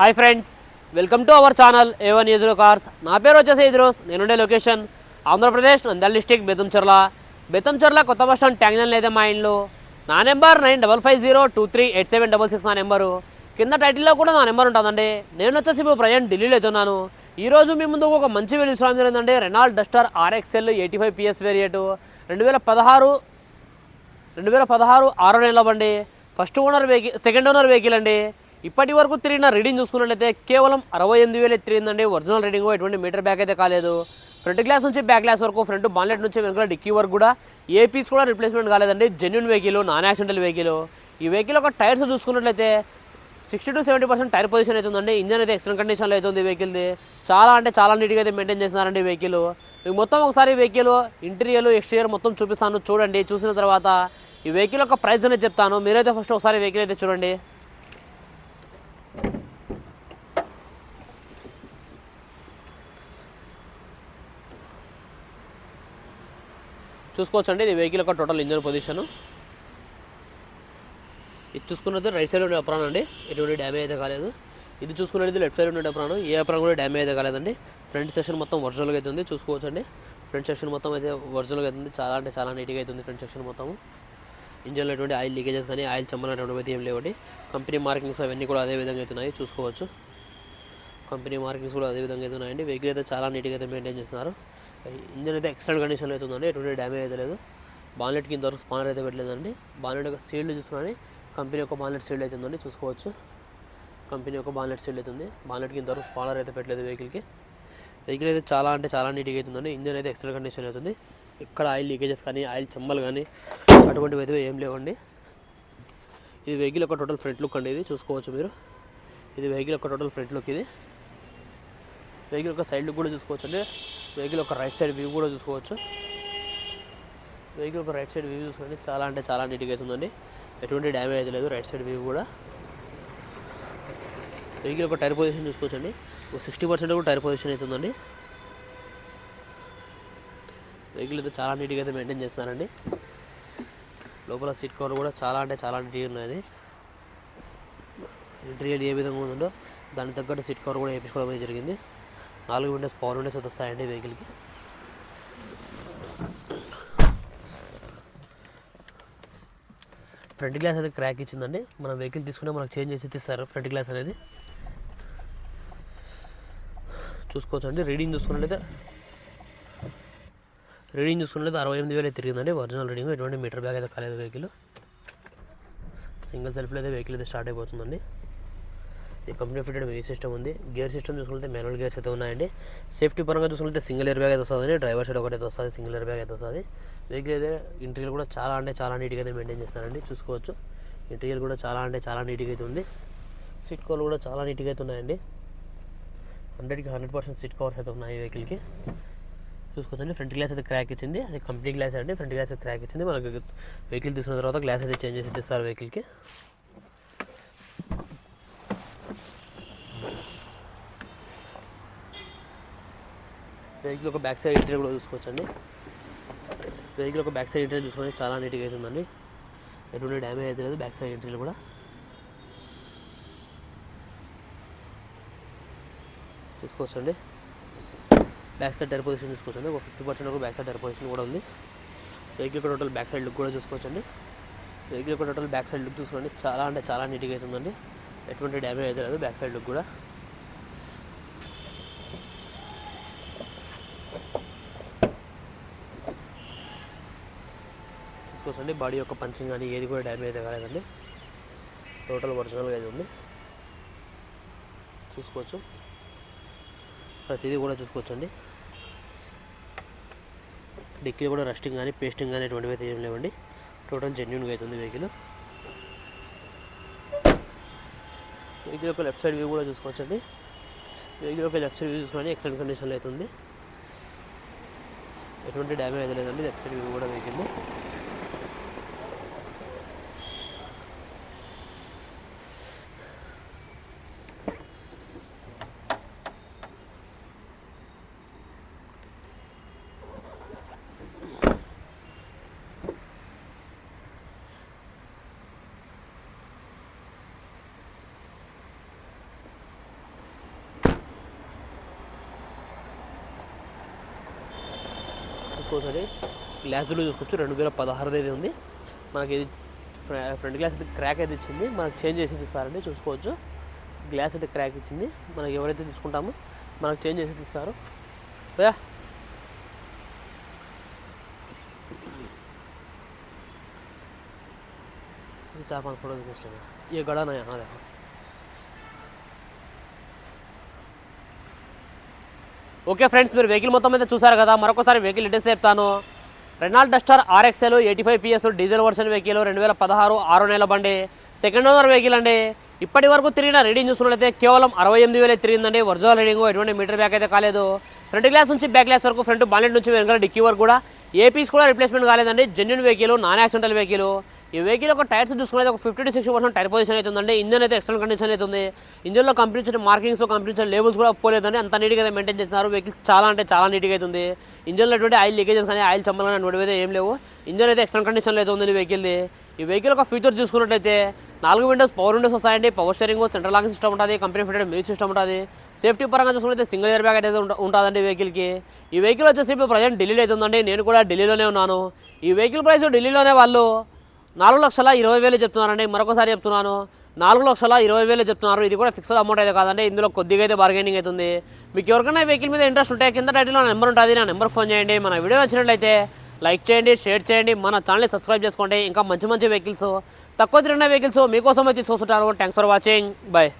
Hi friends welcome to our channel A ఈజ్రో cars నా పేరు వచ్చేసి ఈజ్రోస్ నేనుండే లొకేషన్ ఆంధ్రప్రదేశ్ నంద్యాల డిస్టిక్ బెతంచెర్ల బెతంచెర్ల కొత్త బస్ స్టాండ్ ట్యాంగ్నల్ లేదా మా ఇంట్లో నా number nine double five zero two three eight seven double six నా నెంబరు. కింద టైటిల్లో కూడా నా నెంబర్ ఉంటుందండి. నేను వచ్చేసి ఇప్పుడు ప్రజెంట్ ఢిల్లీలో అవుతున్నాను ఈరోజు మీ ముందు ఒక మంచి వీడియో తీసుకోవడం జరిగిందండి. Renault Duster RXL eighty five PS variant రెండు వేల పదహారు రెండు వేల పదహారు ఆరో నెలలో బండి. First owner vehicle second owner vehicle అండి. ఇప్పటి వరకు తిరిగిన రీడింగ్ చూసుకున్నట్లయితే కేవలం అరవై ఎనిమిది వేలు తిరిగిందండి. ఒరిజినల్ రీడింగ్ ఎటువంటి మీటర్ బ్యాక్ అయితే కాలేదు. ఫ్రంట్ గ్లాస్ నుంచి బ్యాక్ గ్లాస్ వరకు ఫ్రంట్ బాన్లెట్ నుంచి వెనుక డిక్కీ వరకు కూడా ఏ పీస్ కూడా రిప్లేస్మెంట్ కాలేదండి. Genuine vehicle non accidental vehicle ఈ వెహికల్ ఒక టైర్స్ చూసుకున్నట్లయితే sixty to seventy percent tyre position అయితే ఉందండి. ఇంజన్ అయితే ఎక్సలెంట్ కండిషన్లో అవుతుంది వెహికల్ది చాలా అంటే చాలా నీట్గా అయితే మెయింటైన్ చేస్తున్నారండి వెహికల్ మీకు మొత్తం ఒకసారి వెహికల్ ఇంటీరియర్ ఎక్స్టీరియర్ మొత్తం చూపిస్తాను. చూడండి చూసిన తర్వాత ఈ వెహికల్ యొక్క ప్రైస్ అనేది చెప్తాను. మీరైతే ఫస్ట్ ఒకసారి వెహికల్ అయితే చూడండి. చూసుకోవచ్చండి. ఇది వెహికల్ యొక్క టోటల్ ఇంజన్ పొజిషను ఇది చూసుకున్నది రైట్ సైడ్ ఉండే అప్రాన్ అండి. ఎటువంటి డ్యామేజ్ అయితే కాలేదు. ఇది చూసుకునేది లెఫ్ట్ సైడ్ ఉండే అప్రాన్ ఏ అప్రాన్ కూడా డ్యామేజ్ అయితే కాలేదండి. ఫ్రంట్ సెక్షన్ మొత్తం ఒరిజినల్గా అయితే ఉంది చూసుకోవచ్చు అండి ఫ్రంట్ సెక్షన్ మొత్తం అయితే ఒరిజినల్గా అవుతుంది చాలా అంటే చాలా నీట్గా అవుతుంది ఫ్రంట్ సెక్షన్ మొత్తం ఇంజన్లో ఎటువంటి ఆయిల్ లీకేజెస్ కానీ ఆయిల్ చెమ్మలు అటువంటి అయితే ఏం లేవండి. కంపెనీ మార్కింగ్స్ అవన్నీ కూడా అదే విధంగా అవుతున్నాయి. చూసుకోవచ్చు. కంపెనీ మార్కింగ్స్ కూడా అదే విధంగా అయితే వెహికల్ అయితే చాలా నీట్గా అయితే మెయింటైన్ చేస్తున్నారు. ఇంజన్ అయితే ఎక్సలెంట్ కండిషన్లో అయితే ఉందండి. ఎటువంటి డ్యామేజ్ అయితే లేదు. బాన్లెట్ కింద వరకు స్పానర్ అయితే పెట్టలేదండి. బాన్లెట్ యొక్క సీల్డ్ చూసుకుని కంపెనీ యొక్క బాన్లెట్ సీల్డ్ అయితే ఉందండి. చూసుకోవచ్చు. కంపెనీ యొక్క బాన్లెట్ సీల్డ్ అయితే ఉంది. బాన్లెట్ కింద వరకు స్పానర్ అయితే పెట్టలేదు వెహికల్కి. వెహికల్ అయితే చాలా అంటే చాలా నీట్గా అవుతుందండి ఇంజన్ అయితే ఎక్సలెంట్ కండిషన్ అవుతుంది ఇక్కడ ఆయిల్ లీకేజెస్ కానీ ఆయిల్ చెమ్మలు కానీ అటువంటివి అయితే ఏం లేవండి. ఇది వెహికల్ యొక్క టోటల్ ఫ్రంట్ లుక్ అండి ఇది. చూసుకోవచ్చు మీరు. ఇది వెహికల్ యొక్క టోటల్ ఫ్రంట్ లుక్ ఇది. వెహికల్ యొక్క సైడ్ లుక్ కూడా చూసుకోవచ్చు అండి వెహికల్ ఒక రైట్ సైడ్ వ్యూ కూడా చూసుకోవచ్చు. వెహికల్ ఒక రైట్ సైడ్ వ్యూ చూసుకోండి. చాలా అంటే చాలా నీట్గా అవుతుందండి ఎటువంటి డ్యామేజ్ అయితే లేదు. రైట్ సైడ్ వ్యూ కూడా. వెహికల్ ఒక టైర్ పొజిషన్ చూసుకోవచ్చండి. ఒక సిక్స్టీ పర్సెంట్ కూడా టైర్ పొజిషన్ అవుతుందండి వెహికల్ అయితే చాలా నీట్గా అయితే మెయింటైన్ చేస్తున్నారండి. లోపల సీట్ కవర్ కూడా చాలా అంటే చాలా నీట్గా ఉన్నది. ఇంటీరియర్ ఏ విధంగా ఉందో దానికి తగ్గట్టు సీట్ కవర్ కూడా వేయించుకోవడం జరిగింది. నాలుగు విండోస్ పవర్ విండోస్ అయితే వస్తాయండి వెహికల్కి ఫ్రంట్ గ్లాస్ అయితే క్రాక్ ఇచ్చిందండి. మనం వెహికల్ తీసుకునే మనకు చేంజ్ చేసి ఇస్తారు ఫ్రంట్ గ్లాస్ అనేది. చూసుకోవచ్చండి. రీడింగ్ చూసుకున్నట్లయితే రీడింగ్ చూసుకున్నట్లయితే అరవై ఎనిమిది వేలు తిరిగిందండి. ఒరిజినల్ రీడింగ్ ఎటువంటి మీటర్ బ్యాగ్ అయితే కాలేదు వెహికల్ సింగిల్ సెల్ఫ్లో అయితే వెహికల్ అయితే స్టార్ట్ అయిపోతుందండి. కంపెనీ ఫిటెడ్ మ్యూజిక్ సిస్టమ్ ఉంది. గేర్ సిస్టమ్ చూసుకుంటే మాన్యువల్ గేర్స్ అయితే ఉన్నాయండి. సేఫ్టీ పరంగా చూసుకుంటే సింగిల్ ఎయిర్ బ్యాగ్ అయితే వస్తుంది డ్రైవర్ సైడ్ ఒకటి అయితే వస్తుంది సింగిల్ ఎయిర్ బ్యాగ్ అయితే వస్తుంది. వెహికల్ అయితే ఇంటీరియర్ కూడా చాలా అంటే చాలా నీట్గా అయితే మెయింటైన్ చేస్తారండి. చూసుకోవచ్చు. ఇంటీరియర్ కూడా చాలా అంటే చాలా నీట్గా అయితే ఉంది. సీట్ కవర్లు కూడా చాలా నీట్గా అయితే ఉన్నాయండి. హండ్రెడ్కి హండ్రెడ్ పర్సెంట్ సీట్ కవర్స్ అయితే ఉన్నాయి వెహికల్కి చూసుకోవచ్చండి. ఫ్రంట్ గ్లాస్ అయితే క్రాక్ ఇచ్చింది. అది కంపెనీ గ్లాస్ అండి. ఫ్రంట్ గ్లాస్ అయితే క్రాక్ ఇచ్చింది. మనకి వెహికల్ తీసుకున్న తర్వాత గ్లాస్ అయితే చేంజ్ చేసి ఇస్తారు వెహికల్కి వెహికల్ ఒక బ్యాక్ సైడ్ ఇంటీరియర్ కూడా చూసుకోవచ్చండి. వెహికల్ ఒక బ్యాక్ సైడ్ ఇంటీరియర్ చూసుకొని చాలా నీట్గా అవుతుందండి ఎటువంటి డ్యామేజ్ అయితే లేదు బ్యాక్ సైడ్ ఇంటీరియర్ కూడా. చూసుకోవచ్చండి. బ్యాక్ సైడ్ టైర్ పొజిషన్ చూసుకోవచ్చండి. ఒక ఫిఫ్టీ పర్సెంట్ వరకు బ్యాక్ సైడ్ టైర్ పొజిషన్ కూడా ఉంది. Vehicle total back side look కూడా చూసుకోవచ్చండి. Vehicle total back side look చూసుకోండి. చాలా అంటే చాలా నీట్గా అవుతుందండి ఎటువంటి డ్యామేజ్ అయితే లేదు బ్యాక్ సైడ్ లుక్ కూడా. చూసుకోవచ్చండి బాడీ యొక్క పంచింగ్ కానీ ఏది కూడా డ్యామేజ్ అయితే కాలేదండి. టోటల్ ఒరిజినల్గా అయితే ఉంది. చూసుకోవచ్చు. ప్రతిదీ కూడా చూసుకోవచ్చండి. డిక్కీ కూడా రస్టింగ్ కానీ పేస్టింగ్ కానీ ఎటువంటివి అయితే ఏం లేవండి. టోటల్ జెన్యున్గా అవుతుంది వెహికల్. వెహికల్ యొక్క లెఫ్ట్ సైడ్ వ్యూ కూడా చూసుకోవచ్చండి. వెహికల్ యొక్క లెఫ్ట్ సైడ్ వ్యూ చూసుకొని ఎక్సలెంట్ కండిషన్లో అవుతుంది ఎటువంటి డ్యామేజ్ అయితే లేదండి. లెఫ్ట్ సైడ్ వ్యూ కూడా వెహికల్. చూసుకోవచ్చు అండి గ్లాస్ డోర్ చూసుకోవచ్చు రెండు వేల పదహారుది అయితే ఉంది మనకి ఇది ఫ్ర- ఫ్రంట్ గ్లాస్ అయితే క్రాక్ అయితే ఇచ్చింది మనకు చేంజ్ చేసి ఇస్తారండి చూసుకోవచ్చు గ్లాస్ అయితే క్రాక్ ఇచ్చింది మనకి ఎవరైతే తీసుకుంటామో మనకు చేంజ్ చేసి ఇస్తారు భయ్యా ये चार पांच फोटो खींच लेना ये गड़ा ना यहाँ देखो ఓకే ఫ్రెండ్స్ మీరు వెహికల్ మొత్తం అయితే చూసారు కదా. మరొకసారి వెహికల్ డీటెయిల్స్ చెప్తాను. Renault Duster RXL eighty five PS diesel version vehicle రెండు వేల పదహారు ఆరు నెలల బండి. సెకండ్ ఓనర్ వెహికల్ అండి. ఇప్పటి వరకు తిరిగిన రీడింగ్ చూసుకున్నట్లయితే కేవలం అరవై ఎనిమిది వేలే తిరిగిందండి. ఒరిజినల్ రీడింగ్ ఎటువంటి మీటర్ బ్యాక్ అయితే కాలేదు. ఫ్రంట్ గ్లాస్ నుంచి బ్యాక్ గ్లాస్ వరకు ఫ్రంట్ బాలెట్ నుంచి వెనకాల డిక్కీ వరకు కూడా. ఏ పీస్ కూడా రిప్లేస్మెంట్ కాలేదండి. Genuine vehicle non accidental vehicle ఈ వెహికల్ ఒక టైర్స్ చూసుకునేది ఒక fifty to sixty percent tyre position అయితే ఉందండి. ఇంజన్ అయితే ఎక్స్టర్నల్ కండిషన్ అవుతుంది ఇంజన్లో కంపెనీ మార్కింగ్స్ కంపెనీ లేబుల్స్ కూడా పోలేదండి. అంత నీట్గా అయితే మెయింటైన్ చేస్తున్నారు. వెహికల్ చాలా అంటే చాలా నీట్గా అవుతుంది ఇంజన్లో ఎటువంటి ఆయిల్ లీకేజెస్ కానీ ఆయిల్ చంపాలని కానీ అటువంటివి అయితే ఏం లేవు. ఇంజన్ అయితే ఎక్స్టర్నల్ కండిషన్లో అయితే ఉంది వెహికల్ది ఈ వెహికల్ ఒక ఫీచర్ చూసుకున్నట్లయితే నాలుగు విండోస్ పవర్ విండోస్ వస్తాయండి. Power steering central locking system ఉంటుంది. కంపెనీ ఫిటెడ్ మ్యూజిక్ సిస్టమ్ ఉంటుంది. సేఫ్టీ పరంగా చూసుకుంటే సింగిల్ ఇయర్ బ్యాగ్ అయితే ఉంటుందండి వెహికల్కి ఈ వెహికల్ వచ్చేసి ఇప్పుడు ప్రజెంట్ ఢిల్లీలో అయితే ఉందండి. నేను కూడా ఢిల్లీలోనే ఉన్నాను. ఈ వెహికల్ ప్రైస్ ఢిల్లీలోనే వాళ్ళు నాలుగు లక్షల ఇరవై వేలు చెప్తున్నారండి. మరొకసారి చెప్తున్నాను. నాలుగు లక్షల ఇరవై వేలు చెప్తున్నారు. ఇది కూడా ఫిక్స్డ్ అమౌంట్ అయితే కాదండి. ఇందులో కొద్దిగా అయితే బార్గెనింగ్ అవుతుంది మీకు ఎవరికైనా వెహికల్ మీద ఇంట్రెస్ట్ ఉంటే కింద టైటిల్లో నా నెంబర్ ఉంటుంది. నా నెంబర్ ఫోన్ చేయండి. మన వీడియో నచ్చినట్లయితే లైక్ చేయండి షేర్ చేయండి. మన ఛానల్ని సబ్స్క్రైబ్ చేసుకోండి. ఇంకా మంచి మంచి వెహికల్స్ తక్కువ తిరిగిన వెహికల్స్ మీకోసం అయితే చూస్తుంటారు. Thanks for watching bye